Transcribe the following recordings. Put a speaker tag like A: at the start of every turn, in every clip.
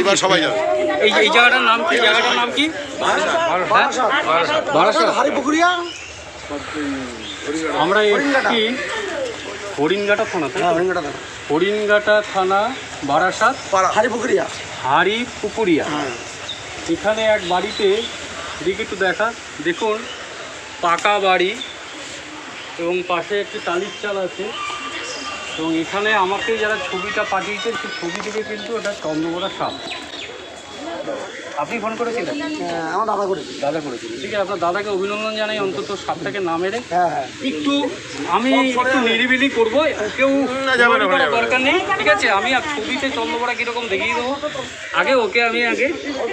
A: এবার সবাই যাবে।
B: এই এই জায়গাটার নাম কি? জায়গাটার নাম কি? বারাসাত।
C: হারিপুকুরিয়া?
B: আমরা এসেছি হরিণঘাটা। থানা তাই তো?
C: হরিঙ্গাটা
B: হরিণঘাটা থানা। বারাসাত
C: হারিপুকুরিয়া।
B: হাড়ি পুকুরিয়া এখানে এক বাড়িতে এদিকে একটু দেখা। দেখুন পাকা বাড়ি এবং পাশে একটি টালির চাল আছে। এবং এখানে আমাকে যারা ছবিটা পাঠিয়েছে সেই ছবি থেকে কিন্তু ওটা চন্দ্রকোনা সাপ আপনি ফোন করেছিলেন?
C: হ্যাঁ, আমার দাদা করেছি
B: দাদা করেছিলেন ঠিক আছে আপনার দাদাকে অভিনন্দন জানাই অন্তত সাপটাকে না মেরে।
C: হ্যাঁ হ্যাঁ।
B: একটু আমি একটু নিরিবিলি করব কেউ দরকার নেই। ঠিক আছে আমি আর ছবিতে চন্দ্রপড়া কীরকম দেখিয়ে দেবো? আগে ওকে আমি আগে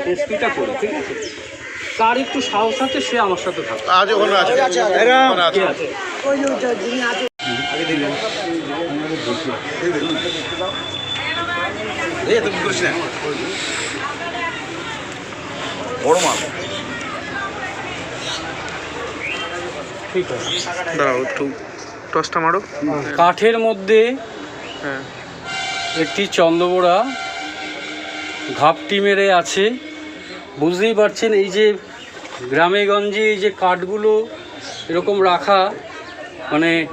B: রেস্কিউটা করি ঠিক আছে? তার একটু সাহস আছে সে আমার সাথে থাকবে
A: বড় মাছ
B: ঠিক আছে
D: দাঁড়াও একটু টসটা মারো।
B: কাঠের মধ্যে
D: হ্যাঁ।
B: একটি চন্দ্রবোড়া ঘাপটি মেরে আছে। বুঝতেই পারছেন এই যে গ্রামে গঞ্জে এই যে কাঠগুলো এরকম রাখা মানে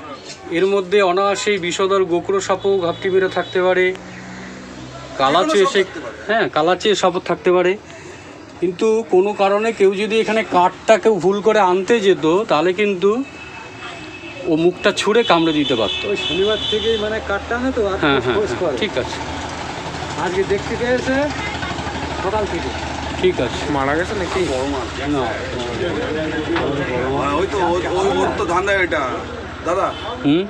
B: এর মধ্যে অনায়াসেই বিষধর গোকরো সাপও ঘাপটি মেরে থাকতে পারে। কালাচে এসে হ্যাঁ কালাচে সাপও থাকতে পারে। কিন্তু কোনো কারণে কেউ যদি এখানে কাঠটা কেউ ভুল করে আনতে যেত তাহলে কিন্তু ও মুখটা ছুঁড়ে কামড়ে দিতে পারতো।
C: ওই শনিবার থেকেই মানে কাঠটা না তো আর
B: হ্যাঁ হ্যাঁ হ্যাঁ,
C: করে।
B: ঠিক আছে।
C: আজকে দেখতে পেয়েছে সকাল থেকে।
B: ঠিক আছে।
D: মারা গেছে নাকি?
B: না।
A: ওই তো ওই- ওই ওর তো ধান্দা এটা। দাদা?
B: হুম?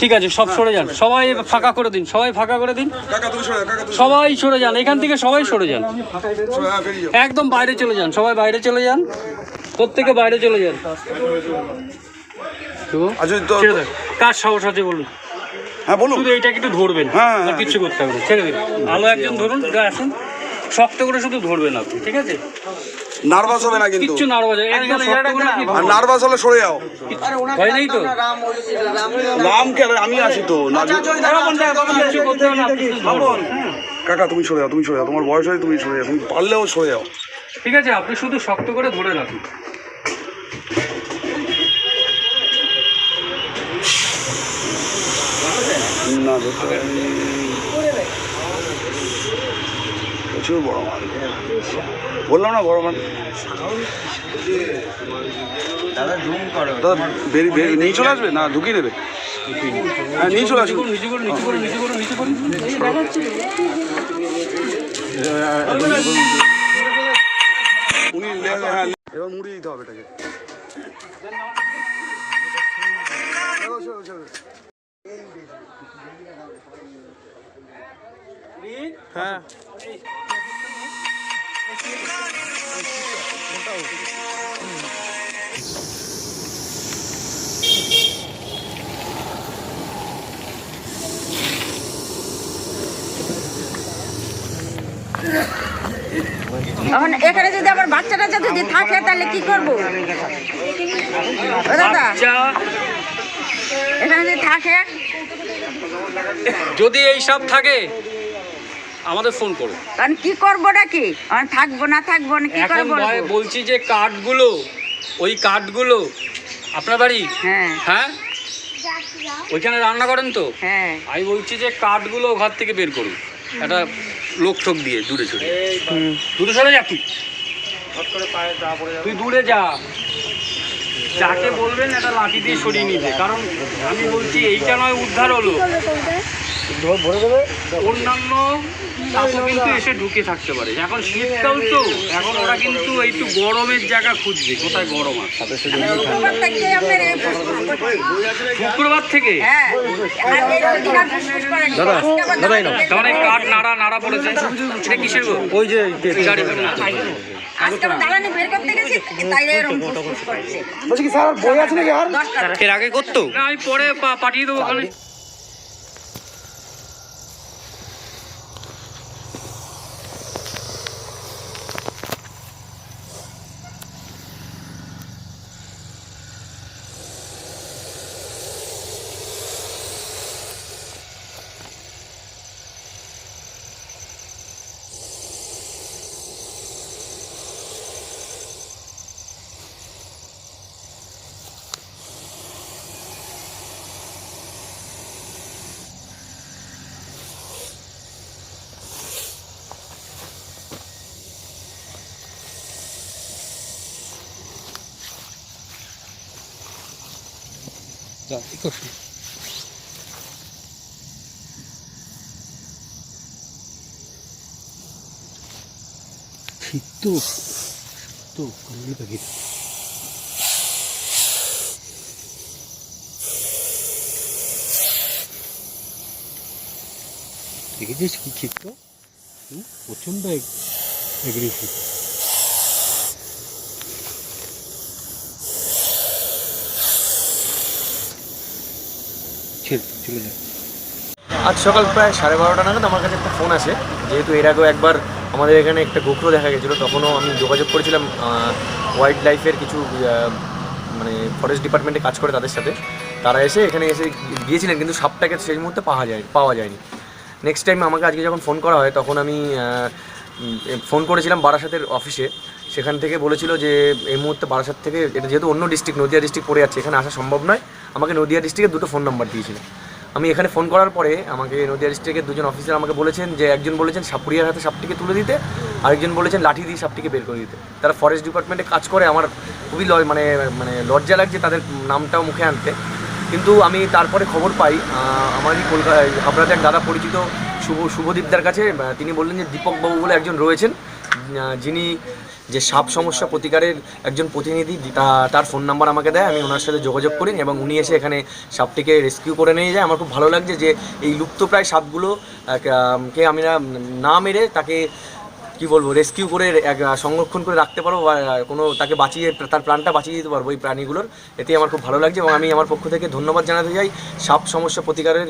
B: ঠিক আছে সব সরে যান। সবাই ফাঁকা করে দিন সবাই ফাঁকা করে দিন। সবাই সরে যান এখান থেকে সবাই সরে যান।
A: যাও।
B: একদম বাইরে চলে যান সবাই বাইরে চলে যান। প্রত্যেকে বাইরে চলে যান। কার সাহস আছে বলুন?
A: হ্যাঁ বলুন।
B: শুধু এইটা একটু ধরবেন
A: হ্যাঁ, হ্যাঁ।
B: করতে হবে। ছেড়ে দিন। আলো একজন ধরুন আসুন। শক্ত করে শুধু ধরবেন আপনি ঠিক আছে?
A: নার্ভাস হবে না কিন্তু।
B: কিচ্ছু নাড়বা যায় একদম শক্ত করে আপনি
A: আর নার্ভাস হলে সরে যাও।
B: ভয় নেই তো?
C: রাম
A: কে? আমি আছি তো না
B: কিচ্ছু করতে হবে না আপনি শুধু ধরুন।
A: কাকা তুমি সরে যাও তুমি সরে যাও তোমার বয়স হয়ে তুমি সরে যাও তুমি পারলেও সরে যাও।
B: ঠিক আছে আপনি শুধু শক্ত করে ধরে রাখুন।
A: না প্রচুর বড় মাছ বললাম না বড় মাছ দাদা নিয়ে চলে আসবে? না ঢুকিয়ে দেবে। হ্যাঁ নিয়ে চলে আসবে। উনি হ্যাঁ এবার মুড়িয়ে দিতে হবে এটাকে।
D: হ্যাঁ।
E: এখন এখানে যদি আবার বাচ্চা টাচ্চা যদি থাকে তাহলে কি করব? দাদা এখানে যদি থাকে।
B: যদি এইসব থাকে আমাদের ফোন করুন
E: কারণ কি করব নাকি? আমি থাকব না থাকব না কি করে
B: এখন ভাই
E: বলব
B: বলছি যে কাঠগুলো ওই কাঠগুলো আপনার বাড়ি?
E: হ্যাঁ।
B: হ্যাঁ? ওইখানে রান্না করেন তো?
E: হ্যাঁ।
B: আমি বলছি যে কাঠগুলো ঘর থেকে বের করুন। একটা লোক ঠোক দিয়ে দূরে সরে। দূরে সরে যা তুই। তুই দূরে যা। যাকে বলবেন একটা লাঠি দিয়ে সরিয়ে নিতে কারণ আমি বলছি এইটা নয় উদ্ধার হলো। অন্যান্য সাপও কিন্তু এসে ঢুকে থাকতে পারে। এখন শীতকাল তো এখন ওরা কিন্তু একটু গরমের জায়গা খুঁজবে কোথায় গরম আছে।
E: শুক্রবার থেকে এই হ্যাঁ
B: কাঠ নাড়া নাড়া পড়েছে। এটা কিসের গো? ওই যে গাড়ি
E: আজকে আবার দাঁড়ানি বের করতে গেছি তাই এরকম ফুসফুস করছে।
C: বলছি কি স্যার বই আছে নাকি আর?
E: দশটা
D: এর আগে করতো?
B: না আমি পরে পাঠিয়ে দেবো ওখানে দেখেছিস কি চিত্ত প্রচণ্ড এগ্রেসিভ চলে যায়
F: আজ সকাল প্রায় সাড়ে বারোটা নাগাদ আমার কাছে একটা ফোন আসে। যেহেতু এর আগেও একবার আমাদের এখানে একটা গোখরো দেখা গেছিল, তখনও আমি যোগাযোগ করেছিলাম ওয়াইল্ড লাইফের কিছু মানে ফরেস্ট ডিপার্টমেন্টে কাজ করে তাদের সাথে। তারা এসে এখানে এসে গিয়েছিলেন, কিন্তু সাপটাকে সেই মুহূর্তে পাওয়া যায়, পাওয়া যায়নি। নেক্সট টাইম আমাকে আজকে যখন ফোন করা হয়, তখন আমি ফোন করেছিলাম বারাসাতের অফিসে সেখান থেকে বলেছিল যে, এই মুহূর্তে বারাসাত থেকে, এটা যেহেতু অন্য ডিস্ট্রিক্ট নদিয়া ডিস্ট্রিক্ট পড়ে যাচ্ছে, এখানে আসা সম্ভব নয়। আমাকে নদিয়া ডিস্ট্রিক্টের দুটো ফোন নাম্বার দিয়েছিল। আমি এখানে ফোন করার পরে আমাকে নদিয়া ডিস্ট্রিক্টের দুজন অফিসার আমাকে বলেছেন যে, একজন বলেছেন সাপুরিয়ার হাতে সাপটিকে তুলে দিতে, আরেকজন বলেছেন লাঠি দিয়ে সাপটিকে বের করে দিতে। তারা ফরেস্ট ডিপার্টমেন্টে কাজ করে, আমার খুবই মানে মানে লজ্জা লাগছে তাদের নামটাও মুখে আনতে। কিন্তু আমি তারপরে খবর পাই আমারই কলকাতায় হাবড়াতে এক দাদা পরিচিত শুভ, শুভদীপদার কাছে তিনি বললেন যে, দীপকবাবু বলে একজন রয়েছেন। যিনি যে সাপ সমস্যা প্রতিকারের একজন প্রতিনিধি তার ফোন নাম্বার আমাকে দেয়, আমি ওনার সাথে যোগাযোগ করি এবং উনি এসে এখানে সাপটিকে রেস্কিউ করে নিয়ে যায়। আমার খুব ভালো লাগছে যে এই লুপ্তপ্রায় সাপগুলো কে আমি না মেরে তাকে, কি বলব রেস্কিউ করে সংরক্ষণ করে রাখতে পারব বা কোনো তাকে বাঁচিয়ে, তার প্রাণটা বাঁচিয়ে দিতে পারব এই প্রাণীগুলোর। এতে আমার খুব ভালো লাগছে এবং আমি আমার পক্ষ থেকে ধন্যবাদ জানাতে চাই। সাপ সমস্যা প্রতিকারের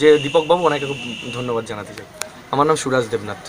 F: যে দীপকবাবু ওনাকে খুব ধন্যবাদ জানাতে চাই। আমার নাম সুরাজ দেবনাথ।